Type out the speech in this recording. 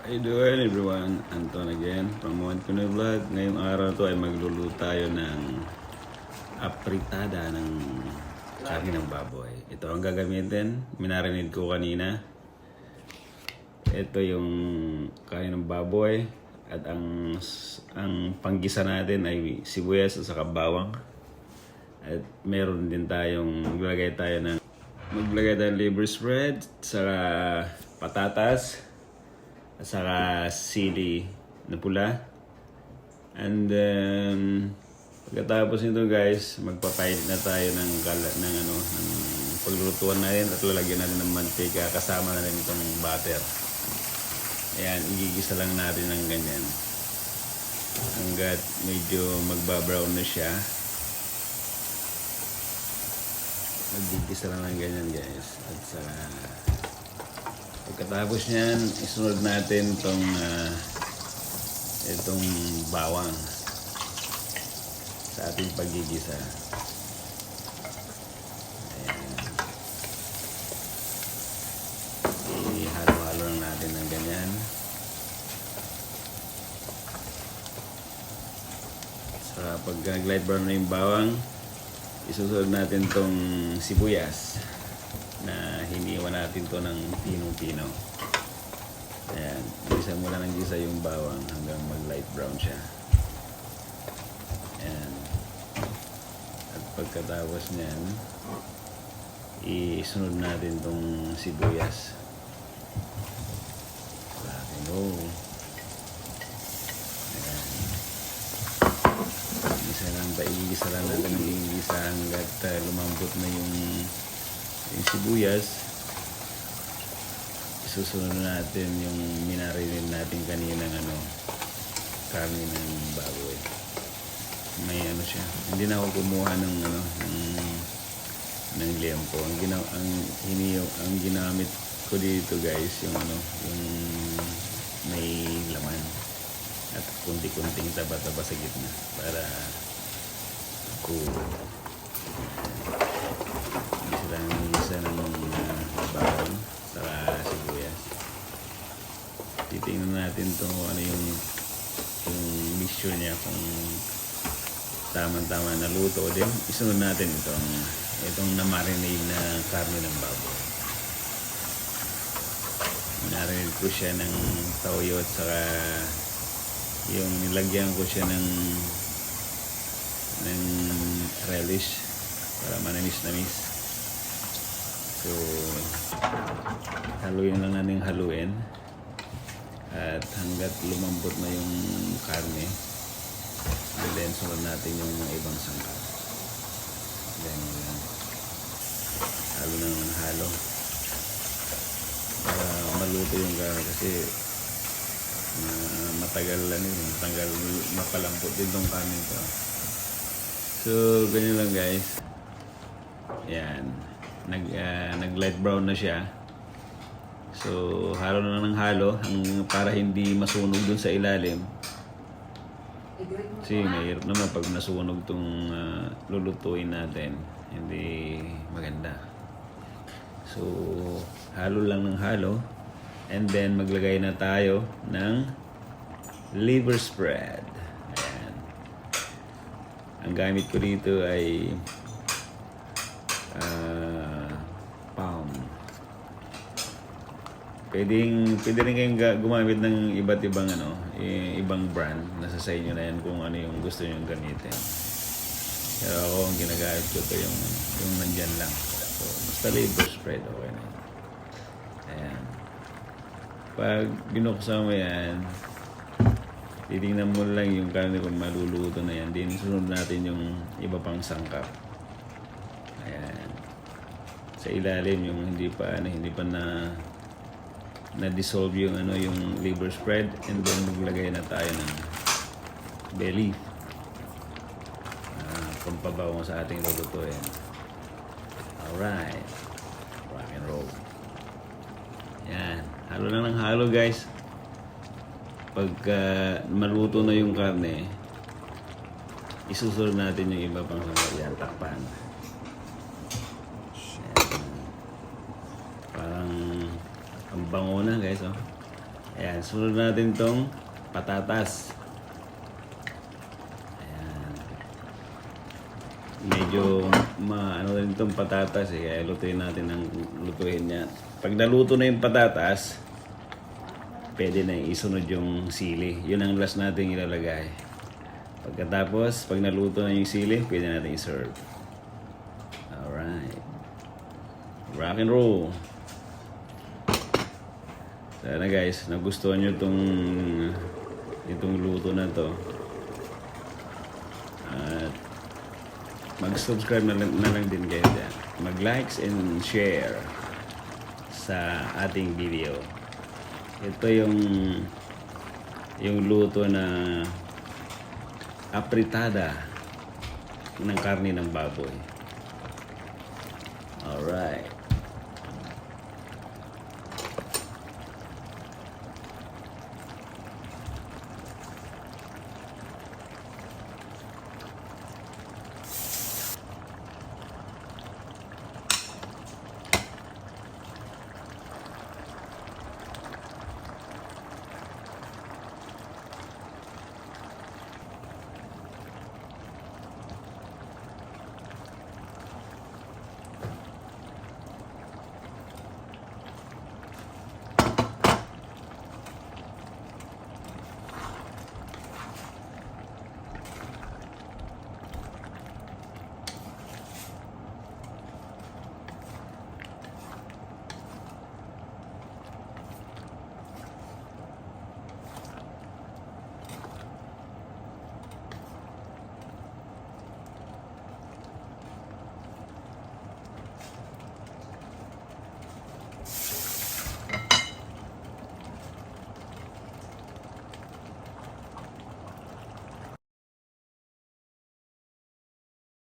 How you doing everyone? Anton again from One Pinoy Vlog. Ngayong araw to ay magluluto tayo ng apritada ng karne ng baboy. Ito ang gagamitin. Minarinid ko kanina. Ito yung karne ng baboy. At ang ang panggisa natin ay sibuyas at saka bawang. At meron din tayong maglagay tayo ng maglagay tayo ng liver spread, saka patatas, at saka sili na pula. And then, pagkatapos nito guys, magpapainit na tayo ng, kala, ng, ano, ng paglulutuan natin at lalagyan natin ng mantika kasama na rin itong butter. Ayan, igigisa lang natin ng ganyan. Hanggat medyo magbabrown na siya. Magigisa lang ng ganyan guys. At saka pagkatapos niyan, isunod natin itong ah, itong bawang sa ating pagigisa. Ihalo-halo lang natin ng ganyan. Sa pag nag-light na yung bawang, isusunod natin tong sibuyas na hiniwa natin to ng pinong-pino. Ayan, gisa mo lang ng gisa yung bawang hanggang mag-light brown siya. Ayan. At pagkatapos niyan, isunod natin tong sibuyas. And roll. Ayan. Isa lang ba, igisa lang natin ng igisa hanggat uh, lumambot na yung, yung sibuyas. Isusunod natin yung minarinid natin kaninang ano, karne ng baboy. May ano siya. Hindi na ako kumuha ng ano, ng, ng liempo. Ang gina, ang hiniyo, ang ginamit ko dito guys, yung ano, yung may laman at kunti-kunting taba-taba sa gitna para cool. Isa lang isa ng uh, bawang saka sibuyas. Titingnan natin to ano yung yung mixture niya kung tamang-tama na luto din. Isunod natin itong itong na-marinate na karne ng baboy. Narinate ko siya ng toyo at saka yung nilagyan ko siya ng ng relish para manamis-namis. So, haluin lang natin haluin. At hanggat lumambot na yung karne, then sunod natin yung mga ibang sangkap. Then, halo na ng halo. Para maluto yung karne kasi na matagal ano yun, matagal mapalambot din tong kanin ko. So, ganyan lang guys. Yan. Nag, ah, nag-light brown na siya. So, halo na ng halo ang, para hindi masunog dun sa ilalim. Kasi mahirap naman pag nasunog tong ah, lulutuin natin. Hindi maganda. So, halo lang ng halo. And then, maglagay na tayo ng liver spread. Ayan. Ang gamit ko dito ay Pwedeng, pwede rin kayong gumamit ng iba't ibang ano, ibang brand. Nasa sa inyo na yan kung ano yung gusto nyo gamitin. Pero ako, ang ginagamit ko to yung, yung nandyan lang. So, basta liver spread, okay na. Ayan. Pag binuksan mo yan, titingnan mo lang yung karne kung maluluto na yan. Din sunod natin yung iba pang sangkap. Ayan. Sa ilalim yung hindi pa ano, hindi pa na na dissolve yung ano yung liver spread and then maglagay na tayo ng bay leaf. Ah, pampabaw sa ating lulutuin. Alright. Rock and roll. Yan. Halo lang ng halo guys. Pagka maluto na yung karne, isusunod natin yung iba pang sangkap. Yan, takpan. Yan. Parang ang bango na guys, oh. Ayan, sunod natin tong patatas. Ayan. Medyo ma ano rin tong patatas eh, kaya lutuin natin ng lutuin niya. Pag naluto na yung patatas, pwede na isunod yung sili. Yun ang last natin ilalagay. Pagkatapos, pag naluto na yung sili, pwede natin i-serve. Alright. Rock and roll. Sana guys, nagustuhan nyo itong itong luto na to. At mag-subscribe na lang, na lang din kayo dyan. Mag-likes and share sa ating video. Ito yung yung luto na apritada ng karne ng baboy. Alright.